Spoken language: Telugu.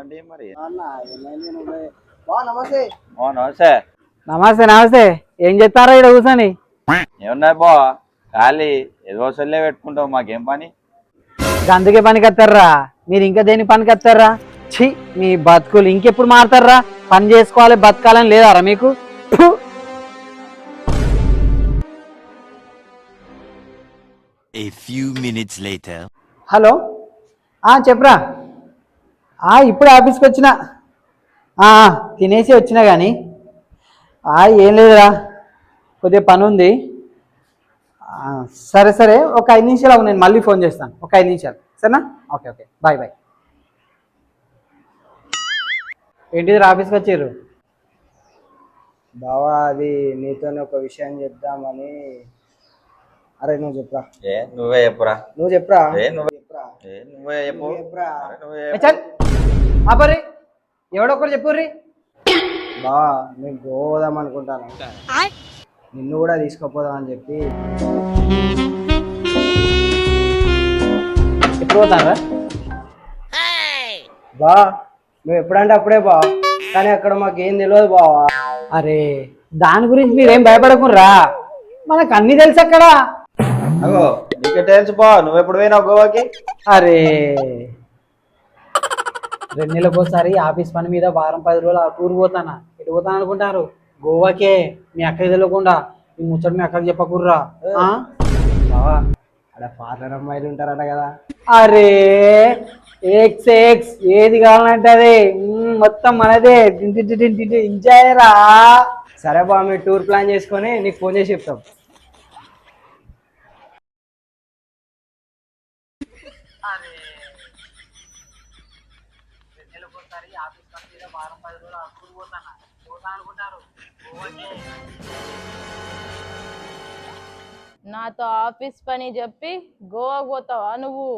అంటే మరి? నమస్తే. ఓ నమస్తే. నమస్తే నమస్తే. ఏం చెప్తారా ఇక్కడ కూర్చొని? ఏమున్నాయి బా? ఖాళీ. ఏదో సొల్లే పెట్టుకుంటావు. మాకేం పని? అందుకే పనికి వస్తారా? మీరు ఇంకా దేని పనికి వస్తారా? ఛీ మీ బతుకులు ఇంకెప్పుడు మారుతారా? పని చేసుకోవాలి బతకాలని లేదారా మీకు? ఫు! A few minutes later. Hello? ఆ చెప్పురా. ఇప్పుడు ఆఫీస్కి వచ్చిన. ఆ, ఆ, తినేసి వచ్చినా కానీ ఆ ఏం లేదురా. కొద్దిగా పని ఉంది. ఆ, సరే సరే. ఒక ఐదు నిమిషాలు ఆగు, నేను మళ్ళీ ఫోన్ చేస్తాను. ఒక ఐదు నిమిషాలు. సరేనా? Okay okay. Bye bye. ఏంటిది ఆఫీస్కి వచ్చారు బావా అది నీతోనే ఒక విషయం చెప్దామని. అరే నువ్వు చెప్పురా. ఏ నువ్వే చెప్పురా. నువ్వు చెప్పురా. ఏ నువ్వే. చెప్పురా. ఏ నువ్వే చెప్పు. నువ్వు చెప్పురా. ఆపరి ఎవడొక్కరు చెప్పుర్రి? బావా మేము పోదాం అనుకుంటాను. నిన్ను కూడా తీసుకుపోదాం అని చెప్పి. ఎప్పుడు పోతానరా బా నువ్వు ఎప్పుడంటే అప్పుడే బా. కానీ అక్కడ మాకేం తెలియదు బావా అరే దాని గురించి మీరేం భయపడకుర్రా? మనకు అన్ని తెలుసు అక్కడ. అగో నీకే తెలుసు బా. నువ్వు ఎప్పుడు పోయినావు గోవాకి? అరే. రెండు నెలలకు ఒకసారి ఆఫీస్ పని మీద వారం పది రోజులు ఆ టూర్ పోతానా? ఎటు పోతాను అనుకుంటారు? గోవాకే మీ అక్కకి తెలియకుండా ఈ ముచ్చట మీ అక్కకి చెప్పకుర్రా? బావా అక్కడ ఫార్లర్ అమ్మాయిలు ఉంటారట కదా. అరే ఎక్స్ ఎక్స్ ఏది కావాలంటే అదే. మొత్తం మనదే. ఎంజాయ్ రా సరే బా మేము టూర్ ప్లాన్ చేసుకొని నీకు ఫోన్ చేసి చెప్తాం. నాతో ఆఫీస్ పని చెప్పి గోవా పోతావా నువ్వు?